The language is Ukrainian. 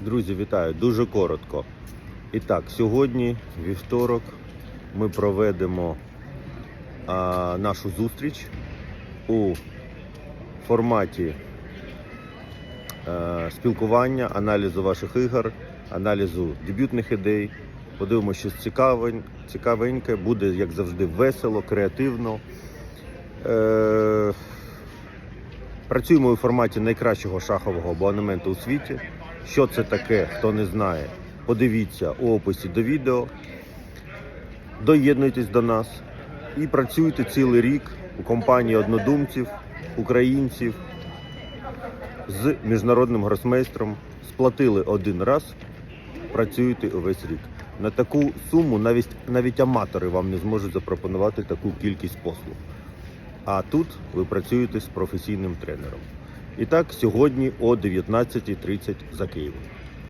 Друзі, вітаю! Дуже коротко. І так, сьогодні, вівторок, ми проведемо а, нашу зустріч у форматі е, спілкування, аналізу ваших ігор, аналізу дебютних ідей. Подивимося, щось цікавень, цікавеньке, буде, як завжди, весело, креативно. Е, Працюємо у форматі найкращого шахового абонементу у світі. Що це таке, хто не знає, подивіться у описі до відео. Доєднуйтесь до нас і працюйте цілий рік у компанії однодумців, українців з міжнародним гросмейстром. Сплатили один раз, працюєте увесь рік. На таку суму навіть, навіть аматори вам не зможуть запропонувати таку кількість послуг. А тут ви працюєте з професійним тренером. І так, сьогодні о 19.30 за Києвом.